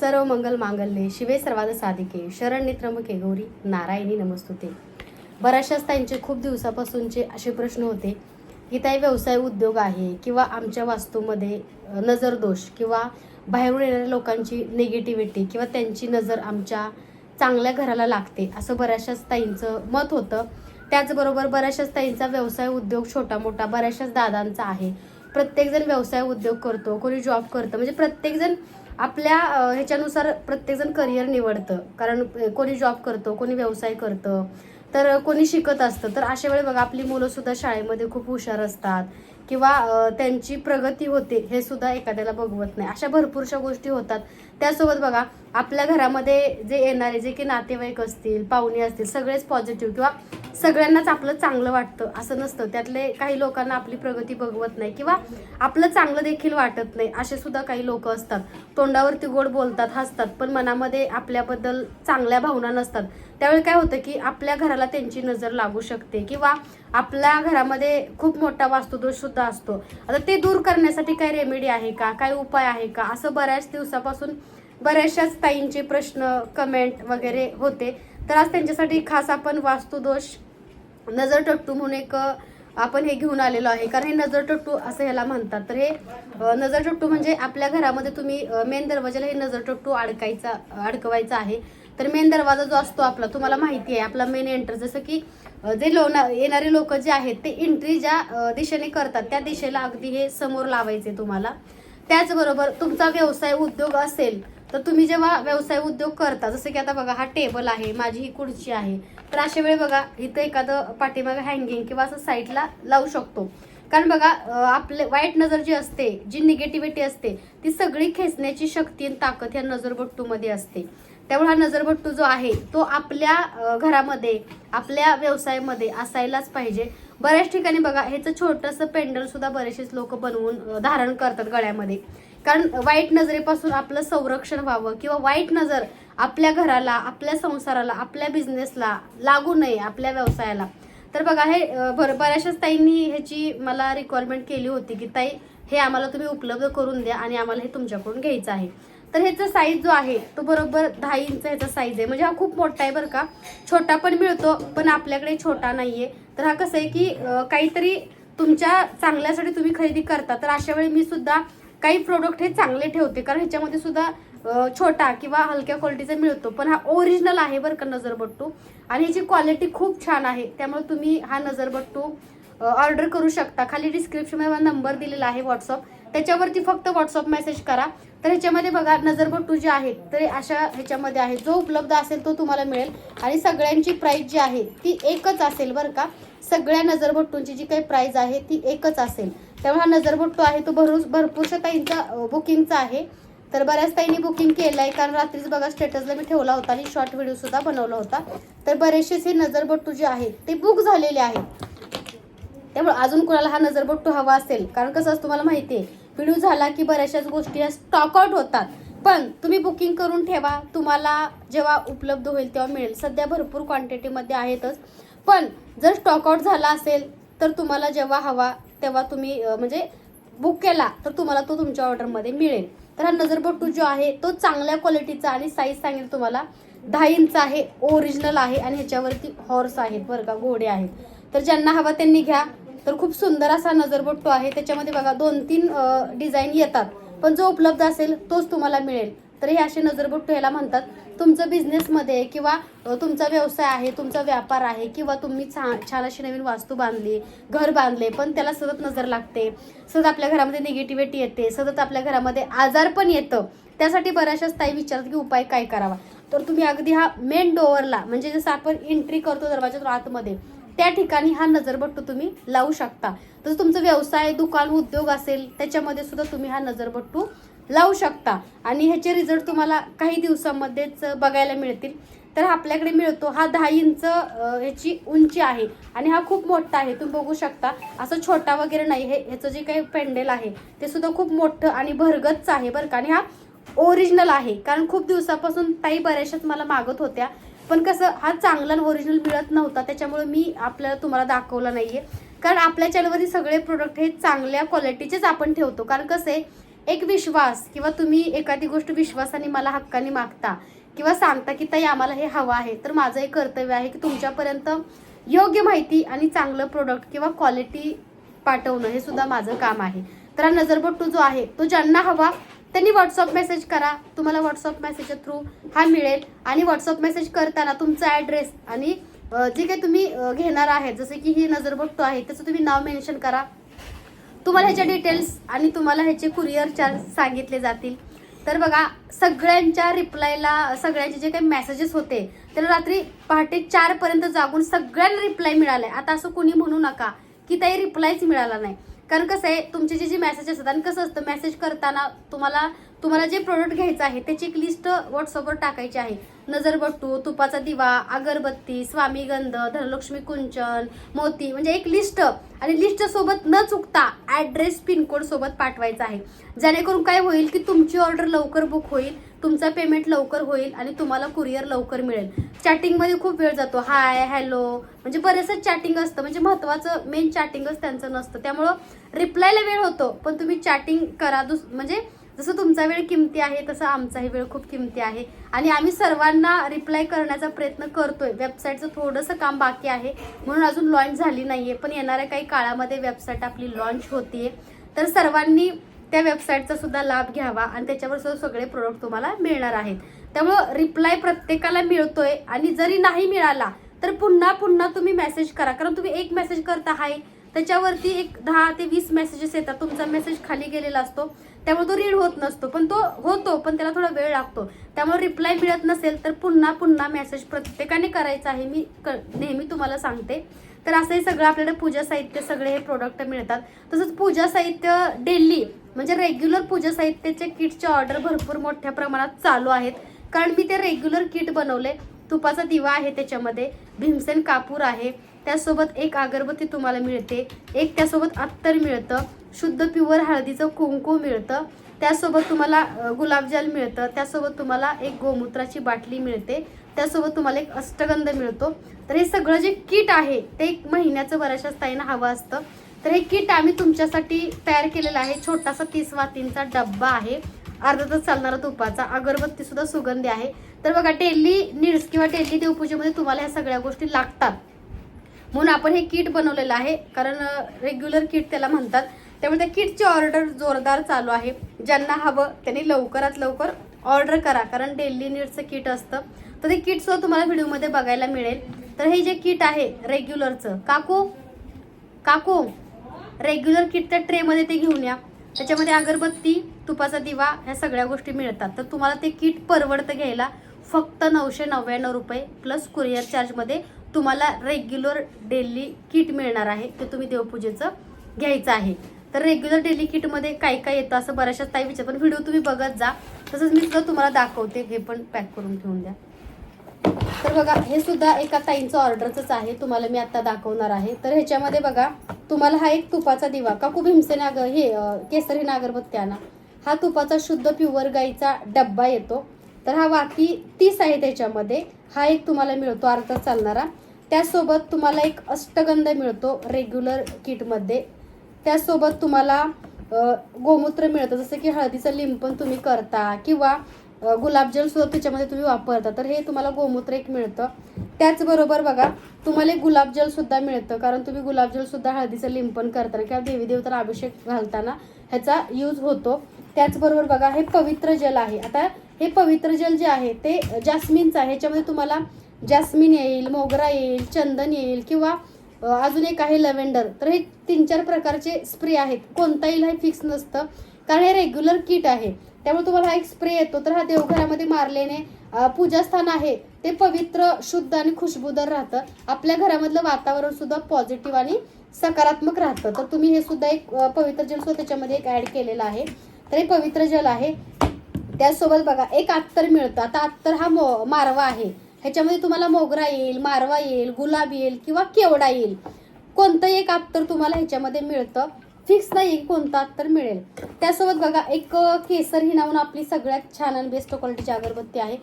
सर्व मंगल मांगल्ये शिवे सर्वाद साधिके शरण्य त्र्यंबके गौरी नारायणी नमस्तुते. बऱ्याचशाच त्यांचे खूप दिवसापासूनचे असे प्रश्न होते की काही व्यवसाय उद्योग आहे किंवा आमच्या वास्तूमध्ये नजर नजरदोष किंवा बाहेरून येणाऱ्या लोकांची निगेटिव्हिटी किंवा त्यांची नजर आमच्या चांगल्या घराला लागते असं बऱ्याचशाच ताईंचं मत होतं. त्याचबरोबर बऱ्याचशाच ताईंचा व्यवसाय उद्योग छोटा मोठा बऱ्याचशाच दादांचा आहे. प्रत्येकजण व्यवसाय उद्योग करतो कोणी जॉब करतं म्हणजे प्रत्येकजण आपल्या ह्याच्यानुसार प्रत्येकजण करिअर निवडतं. कारण कोणी जॉब करतो कोणी व्यवसाय करतं. तर कोणी शिकत असतं. तर अशा वेळी बघा आपली मुलं सुद्धा शाळेमध्ये खूप हुशार असतात. किंवा त्यांची प्रगती होते हे सुद्धा एखाद्याला बघवत नाही. अशा भरपूरशा गोष्टी होतात. त्यासोबत बघा आपल्या घरामध्ये जे येणारे जे की नातेवाईक असतील पाहुणे असतील सगळेच पॉझिटिव्ह किंवा सगळ्यांनाच आपलं चांगलं वाटतं असं नसतं. त्यातले काही लोकांना आपली प्रगती बघवत नाही किंवा आपलं चांगलं देखील वाटत नाही असे सुद्धा काही लोक असतात. तोंडावरती गोड बोलतात हसतात पण मनामध्ये आपल्याबद्दल चांगल्या भावना नसतात. त्यावेळी काय होतं की आपल्या घराला त्यांची नजर लागू शकते किंवा आपल्या घरामध्ये खूप मोठा वास्तुदोष सुद्धा असतो. आता ते दूर करण्यासाठी काय रेमेडी आहे का? काय उपाय आहे का? असं बऱ्याच दिवसापासून बऱ्याचशाच ताईंचे प्रश्न कमेंट वगैरे होते. तर आज त्यांच्यासाठी खास आपण वास्तुदोष नजर टट्टू म्हणून एक आपण हे घेऊन आलेलो आहे. कारण हे नजर टट्टू असं ह्याला म्हणतात. तर हे नजर टट्टू म्हणजे आपल्या घरामध्ये तुम्ही मेन दरवाजाला हे नजर टट्टू अडकायचा अडकवायचा आहे. तर मेन दरवाजा जो असतो आपला तुम्हाला माहिती आहे आपला मेन एंटर जसं की जे लोणार येणारे लोक जे आहेत ते एंट्री ज्या दिशेने करतात त्या दिशेला अगदी हे समोर लावायचे तुम्हाला. त्याचबरोबर तुमचा व्यवसाय उद्योग असेल तर तुम्ही जेव्हा व्यवसाय उद्योग करता जसं की आता बघा हा टेबल आहे माझी ही खुर्ची आहे तर अशा वेळी बघा इथं एखादं पाठीमागं हँगिंग किंवा असं साईडला लावू शकतो. कारण बघा आपले वाईट नजर जी असते जी निगेटिव्हिटी असते ती सगळी खेचण्याची शक्ती आणि ताकद ह्या नजरबट्टूमध्ये असते. त्यामुळे हा नजरभट्टू जो आहे तो आपल्या घरामध्ये आपल्या व्यवसायामध्ये असायलाच पाहिजे. बऱ्याच ठिकाणी बघा ह्याचं छोटंसं पेंडल सुद्धा बरेचसेच लोक बनवून धारण करतात गळ्यामध्ये. कारण वाईट नजरेपासून आपलं संरक्षण व्हावं किंवा वाईट नजर आपल्या घराला आपल्या संसाराला आपल्या बिझनेसला लागू नये आपल्या व्यवसायाला. तर बघा हे भर बऱ्याचशाच ताईंनी ह्याची मला रिक्वायरमेंट केली होती की ताई हे आम्हाला तुम्ही उपलब्ध करून द्या आणि आम्हाला हे तुमच्याकडून घ्यायचं आहे. तर ह्याचा साईज जो आहे तो बरोबर दहा इंच ह्याचा साईज आहे. म्हणजे हा खूप मोठा आहे बरं का. छोटा पण मिळतो पण आपल्याकडे छोटा नाहीये. तर हा कसं आहे की काहीतरी तुमच्या चांगल्यासाठी तुम्ही खरेदी करता तर अशा वेळी मी सुद्धा काही प्रोडक्ट हे चांगले ठेवते. कारण ह्याच्यामध्ये सुद्धा छोटा किंवा हलक्या क्वालिटीचा मिळतो. पण हा ओरिजिनल आहे बरं का नजरबट्टू. आणि ह्याची क्वालिटी खूप छान आहे. त्यामुळे तुम्ही हा नजरबट्टू ऑर्डर करू शकता. खाली डिस्क्रिप्शनमध्ये मला नंबर दिलेला आहे व्हॉट्सअप त्याच्यावरती फक्त व्हॉट्सअप मेसेज करा. तर ह्याच्यामध्ये बघा नजरबट्टू जे आहेत तर अशा ह्याच्यामध्ये आहे. जो उपलब्ध असेल तो तुम्हाला मिळेल. आणि सगळ्यांची प्राईस जी आहे ती एकच असेल बरं का. सगळ्या नजरबट्टूंची जी काही प्राईज आहे ती एकच असेल. त्यामुळे हा नजरबट्टू आहे तो भरू भरपूरशा ताईंचा बुकिंगचा आहे. तर बऱ्याच ताईंनी बुकिंग केलं आहे कारण रात्रीच बघा स्टेटसला मी ठेवला होता. आणि शॉर्ट व्हिडिओसुद्धा बनवला होता. तर बरेचसेच हे नजरबट्टू जे आहेत ते बुक झालेले आहेत. त्यामुळे अजून कुणाला हा नजरबट्टू हवा असेल. कारण कसं असं तुम्हाला माहिती आहे व्हिडिओ झाला की बऱ्याचशाच गोष्टी या होतात. पण तुम्ही बुकिंग करून ठेवा. तुम्हाला जेव्हा उपलब्ध होईल तेव्हा मिळेल. सध्या भरपूर क्वांटिटीमध्ये आहेतच. पण जर स्टॉकआउट झाला असेल तर तुम्हाला जेव्हा हवा तेव्हा तुम्ही म्हणजे बुक केला तर तुम्हाला तो तुमच्या ऑर्डरमध्ये मिळेल. तर हा नजरबट्टू जो आहे तो चांगल्या क्वालिटीचा आणि साईज सांगेल तुम्हाला. दहा इंच आहे ओरिजिनल आहे आणि ह्याच्यावरती हॉर्स आहेत बरं का घोडे आहेत. तर ज्यांना हवा त्यांनी घ्या. तर खूप सुंदर असा नजरबट्टू आहे. त्याच्यामध्ये बघा दोन तीन डिझाईन येतात. पण जो उपलब्ध असेल तोच तुम्हाला मिळेल. तर हे असे नजरबट्टू ह्याला म्हणतात. तुमचं बिझनेसमध्ये किंवा तुमचा व्यवसाय आहे तुमचा व्यापार आहे किंवा तुम्ही छान छान अशी नवीन वास्तू बांधली घर बांधले पण त्याला सतत नजर लागते. सतत आपल्या घरामध्ये निगेटिव्हिटी येते सतत आपल्या घरामध्ये आजार पण येतं. त्यासाठी बऱ्याचशाच ताई विचारतात की उपाय काय करावा? तर तुम्ही अगदी हा मेन डोअरला म्हणजे जसं आपण एंट्री करतो दरवाजातून आतमध्ये त्या ठिकाणी हा नजरबट्टू तुम्ही लावू शकता. तसं तुमचा व्यवसाय दुकान उद्योग असेल त्याच्यामध्ये सुद्धा तुम्ही हा नजरबट्टू लावू शकता. आणि ह्याचे रिझल्ट तुम्हाला काही दिवसामध्येच बघायला मिळतील. तर आपल्याकडे मिळतो हा दहा इंच ह्याची उंची आहे आणि हा खूप मोठा आहे. तुम्ही बघू शकता असं छोटा वगैरे नाही. हे ह्याचं जे काही पेंडेल आहे ते सुद्धा खूप मोठं आणि भरगतच आहे बरं का. आणि हा ओरिजिनल आहे. कारण खूप दिवसापासून ताई बऱ्याचशाच मला मागत होत्या. पण कसं हा चांगला ओरिजिनल मिळत नव्हता त्याच्यामुळे मी आपल्याला तुम्हाला दाखवला आहे कारण आपल्या चॅनलवरती सगळे प्रोडक्ट हे चांगल्या क्वालिटीचेच आपण ठेवतो. कारण कसं आहे एक विश्वास किंवा तुम्ही एखादी गोष्ट विश्वासाने मला हक्काने मागता किंवा सांगता की ताई आम्हाला हे हवं आहे तर माझं एक कर्तव्य आहे की तुमच्यापर्यंत योग्य माहिती आणि चांगलं प्रोडक्ट किंवा क्वालिटी पाठवणं हे सुद्धा माझं काम आहे. तर हा नजरबट्टू जो आहे तो ज्यांना हवा त्यांनी व्हॉट्सअप मेसेज करा. तुम्हाला व्हॉट्सअप मेसेजच्या थ्रू हा मिळेल. आणि व्हॉट्सअप मेसेज करताना तुमचा ॲड्रेस आणि जे काही तुम्ही घेणार आहे जसं की ही नजरबट्टू आहे त्याचं तुम्ही नाव मेन्शन करा. तुम्हाला ह्याच्या डिटेल्स आणि तुम्हाला ह्याचे कुरिअर चार्ज सांगितले जातील. तर बघा सगळ्यांच्या रिप्लायला सगळ्यांचे जे काही मेसेजेस होते त्याला रात्री पहाटे चारपर्यंत जागून सगळ्यांना रिप्लाय मिळालाय. आता असं कोणी म्हणू नका की ताई रिप्लायच मिळाला नाही. कारण कसं आहे तुमचे जे जे मेसेज असतात आणि कसं असतं मेसेज करताना तुम्हाला तुम्हाला जे प्रोडक्ट घ्यायचं आहे त्याची एक लिस्ट व्हॉट्सअपवर टाकायची आहे. नजरबट्टू तुपाचा दिवा अगरबत्ती स्वामीगंध धनलक्ष्मी कुंचन मोती म्हणजे एक लिस्ट आणि लिस्ट सोबत न चुकता ऍड्रेस पिनकोड सोबत पाठवायचा आहे. जेणेकरून काय होईल की तुमची ऑर्डर लवकर बुक होईल. तुमचा पेमेंट लवकर होईल आणि तुम्हाला कुरिअर लवकर मिळेल. चॅटिंगमध्ये खूप वेळ जातो. हाय हॅलो म्हणजे बरेचसं चॅटिंग असतं. म्हणजे महत्त्वाचं मेन चॅटिंगच त्यांचं नसतं. त्यामुळं रिप्लायला वेळ होतो. पण तुम्ही चॅटिंग करा दुस म्हणजे जसं तुमचा वेळ किमती आहे तसं आमचाही वेळ खूप किमती आहे. आणि आम्ही सर्वांना रिप्लाय करण्याचा प्रयत्न करतोय. वेबसाईटचं थोडंसं काम बाकी आहे. म्हणून अजून लॉन्च झाली नाही आहे पण येणाऱ्या काही काळामध्ये वेबसाईट आपली लॉन्च होतीये. तर सर्वांनी त्या वेबसाईटचा सुद्धा लाभ घ्यावा आणि त्याच्यावर सुद्धा सगळे प्रोडक्ट तुम्हाला मिळणार आहेत. त्यामुळं रिप्लाय प्रत्येकाला मिळतोय आणि जरी नाही मिळाला तर पुन्हा पुन्हा तुम्ही मेसेज करा. कारण तुम्ही एक मेसेज करता आहे त्याच्यावरती एक दहा ते वीस मेसेजेस येतात. तुमचा मेसेज खाली गेलेला असतो. त्यामुळे तो रीड होत नसतो. पण तो होतो पण त्याला थोडा वेळ लागतो. त्यामुळे रिप्लाय मिळत नसेल तर पुन्हा पुन्हा मेसेज प्रत्येकाने करायचा आहे. मी क- नेहमी तुम्हाला सांगते. तर असंही सगळं आपल्याकडे पूजा साहित्य सगळे हे प्रोडक्ट मिळतात. तसंच पूजा साहित्य डेली म्हणजे रेग्युलर पूजा साहित्याचे किटचे ऑर्डर भरपूर मोठ्या प्रमाणात चालू आहेत. कारण मी ते रेग्युलर किट बनवले. तुपाचा दिवा आहे त्याच्यामध्ये भीमसेन कापूर आहे. त्यासोबत एक अगरबत्ती तुम्हाला मिळते. एक त्यासोबत अत्तर मिळतं. शुद्ध प्युअर हळदीचं कुंकू मिळतं. त्यासोबत तुम्हाला गुलाबजाल मिळतं. त्यासोबत तुम्हाला एक गोमूत्राची बाटली मिळते. त्यासोबत तुम्हाला एक अष्टगंध मिळतो. तर हे सगळं जे किट आहे ते एक महिन्याचं बऱ्याचशा स्थायीनं हवं असतं. तर हे किट आम्ही तुमच्यासाठी तयार केलेलं आहे. छोटासा तीस वातींचा डब्बा आहे. अर्धा तास चालणारा तुपाचा अगरबत्ती सुद्धा सुगंधी आहे. तर बघा डेली नीड्स किंवा डेली देवपूजेमध्ये तुम्हाला ह्या सगळ्या गोष्टी लागतात. म्हणून आपण हे किट बनवलेलं आहे. कारण रेग्युलर किट त्याला म्हणतात. त्यामुळे त्या किटची ऑर्डर जोरदार चालू आहे. ज्यांना हवं त्यांनी लवकरात लवकर ऑर्डर करा कारण डेली नीडचं किट असतं. तर ते किट सुद्धा तुम्हाला व्हिडिओमध्ये बघायला मिळेल. तर हे जे किट आहे रेग्युलरचं काकू काकू रेग्युलर किट त्या ट्रेमध्ये ते घेऊन या. त्याच्यामध्ये अगरबत्ती तुपाचा दिवा ह्या सगळ्या गोष्टी मिळतात. तर तुम्हाला ते किट परवडतं घ्यायला फक्त नऊशे नव्याण्णव रुपये प्लस कुरिअर चार्जमध्ये तुम्हाला रेग्युलर डेली किट मिळणार आहे. ते तुम्ही देवपूजेचं घ्यायचं आहे. तर रेग्युलर डेली किटमध्ये काय काय येतं असं बऱ्याचशा ताई विचार पण व्हिडिओ तुम्ही बघत जा. तसंच मी सुद्धा तुम्हाला दाखवते. हे पण पॅक करून ठेवून द्या. तर बघा हे सुद्धा एका ताईंचं ऑर्डरचंच आहे. तुम्हाला मी आता दाखवणार आहे. तर ह्याच्यामध्ये बघा तुम्हाला हा एक तुपाचा दिवा का? खूप हिमसे नाग हे केसरी नागरबत्त्याना हा तुपाचा शुद्ध प्युअर गाईचा डब्बा येतो. तर हा वाकी तीस आहे त्याच्यामध्ये हा एक तुम्हाला मिळतो अर्धा चालणारा. त्यासोबत तुम्हाला एक अष्टगंध मिळतो रेग्युलर किटमध्ये त्यासोबत तुम्हाला गोमूत्र मिळतं. जसं की हळदीचं लिंपण तुम्ही करता किंवा अ, गुलाबजल सुद्धा त्याच्यामध्ये तुम्ही वापरता. तर हे तुम्हाला गोमूत्र एक मिळतं. त्याचबरोबर बघा तुम्हाला गुलाबजल सुद्धा मिळतं. कारण तुम्ही गुलाबजल सुद्धा हळदीचं लिंपण करताना किंवा देवी देवताला अभिषेक घालताना ह्याचा यूज होतो. त्याचबरोबर बघा हे पवित्र जल आहे. आता हे पवित्र जल जे आहे ते जास्मिनचं आहे. ह्याच्यामध्ये तुम्हाला जास्मिन येईल मोगरा येईल चंदन येईल किंवा अजून एक आहे लव्हेंडर तर हे तीन चार प्रकारचे स्प्रे आहेत. कोणता येईल हे फिक्स नसतं. कारण हे रेग्युलर किट आहे. त्यामुळे तुम्हाला हा एक स्प्रे येतो. तर हा देवघरामध्ये मारलेने पूजास्थान आहे. ते पवित्र शुद्ध आणि खुशबूदार राहतं. आपल्या घरामधलं वातावरण सुद्धा पॉझिटिव्ह आणि सकारात्मक राहतं. तर तुम्ही हे सुद्धा एक पवित्र जल सुद्धा त्याच्यामध्ये एक ॲड केलेलं आहे. तर हे पवित्र जल आहे. त्यासोबत बघा एक अत्तर मिळतं. आता अत्तर हा मो मारवा आहे. ह्याच्यामध्ये तुम्हाला मोगरा येईल मारवा येईल गुलाब येईल किंवा केवडा येईल. कोणतंही एक अत्तर तुम्हाला ह्याच्यामध्ये मिळतं. फिक्स नाही कोणता कोणतं अत्तर मिळेल. त्यासोबत बघा एक केसर ही नावून आपली सगळ्यात छान आणि बेस्ट क्वालिटीची अगरबत्ती आहे.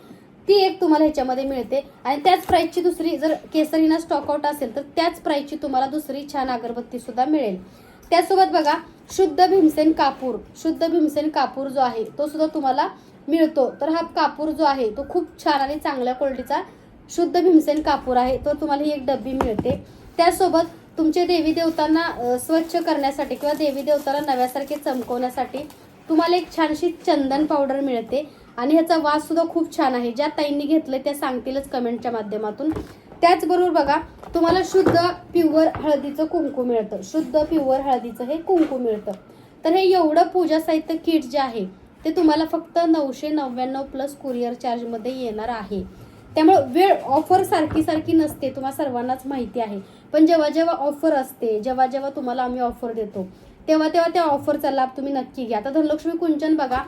ती एक तुम्हाला ह्याच्यामध्ये मिळते. आणि त्याच प्राईसची दुसरी जर केसरीना स्टॉकआउट असेल तर त्याच प्राईसची तुम्हाला दुसरी छान अगरबत्ती सुद्धा मिळेल. त्यासोबत बघा शुद्ध भीमसेन कापूर. शुद्ध भीमसेन कापूर जो आहे तो सुद्धा तुम्हाला मिळतो. तर हा कापूर जो आहे तो खूप छान आणि चांगल्या क्वालिटीचा शुद्ध भीमसेन कापूर आहे. तो तुम्हाला ही एक डब्बी मिळते. त्यासोबत तुमचे देवी देवतांना स्वच्छ करण्यासाठी किंवा देवी देवतांना नव्यासारखे चमकवण्यासाठी तुम्हाला एक छानशी चंदन पावडर मिळते. आणि ह्याचा वास सुद्धा खूप छान आहे. ज्या ताईंनी घेतलं त्या सांगतीलच कमेंटच्या माध्यमातून. त्याचबरोबर बघा तुम्हाला शुद्ध प्युअर हळदीचं कुंकू मिळतं. शुद्ध प्युअर हळदीचं हे कुंकू मिळतं. तर हे एवढं पूजा साहित्य किट जे आहे ते तुम्हाला फक्त नऊशे नव्याण्णव प्लस कुरिअर चार्जमध्ये येणार आहे. त्यामुळे वेळ ऑफर सारखी सारखी नसते तुम्हाला सर्वांनाच माहिती आहे. पण जेव्हा जेव्हा ऑफर असते जेव्हा जेव्हा तुम्हाला आम्ही ऑफर देतो तेव्हा तेव्हा त्या ऑफरचा लाभ तुम्ही नक्की घ्या. आता धनलक्ष्मी कुंचन बघा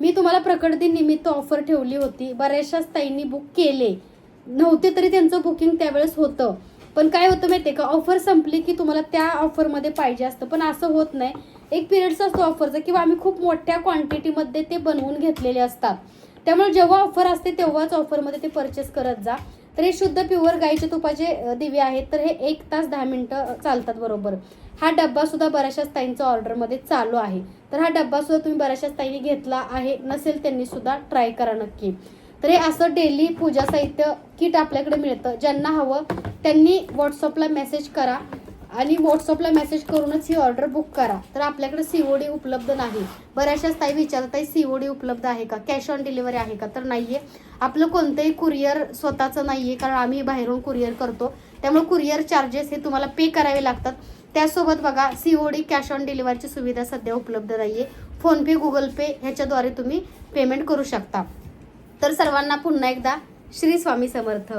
मी तुम्हाला प्रकट दिन निमित्त ऑफर ठेवली होती. बऱ्याचशाच ताईंनी बुक केले. नव्हते तरी त्यांचं बुकिंग त्यावेळेस होतं. पण काय होतं माहिती का? ऑफर संपली की तुम्हाला त्या ऑफरमध्ये पाहिजे असतं. पण असं होत नाही. एक पिरियड्स असतो ऑफरचा किंवा आम्ही खूप मोठ्या क्वांटिटीमध्ये ते बनवून घेतलेले असतात. त्यामुळे जेव्हा ऑफर असते तेव्हाच ऑफरमध्ये ते परचेस करत जा. तर हे शुद्ध प्युअर गाईचे तुपाचे दिवे आहेत. तर हे एक तास दहा मिनटं चालतात बरोबर. हा डब्बा सुद्धा बऱ्याचशाच ताईंचा ऑर्डरमध्ये चालू आहे. तर हा डब्बा सुद्धा तुम्ही बऱ्याचशाच ताईंनी घेतला आहे. नसेल त्यांनी सुद्धा ट्राय करा नक्की. तर हे असं डेली पूजा साहित्य किट आपल्याकडे मिळतं. ज्यांना हवं त्यांनी व्हॉट्सअपला मेसेज करा आणि व्हॉट्सअपला मेसेज करूनच ही ऑर्डर बुक करा. तर आपल्याकडे सीओडी उपलब्ध नाही. बऱ्याचशाच ताई विचारत आहे सीओडी उपलब्ध आहे का? कॅश ऑन डिलिव्हरी आहे का? तर नाही आहे आपलं कोणतंही कुरिअर स्वतःचं नाही आहे कारण आम्ही बाहेरून कुरिअर करतो. त्यामुळे कुरिअर चार्जेस हे तुम्हाला पे करावे लागतात. त्यासोबत बघा सीओडी कॅश ऑन डिलिव्हरीची सुविधा सध्या उपलब्ध नाही आहे फोनपे गुगल पे ह्याच्याद्वारे तुम्ही पेमेंट करू शकता. तर सर्वांना पुन्हा एकदा श्री स्वामी समर्थ.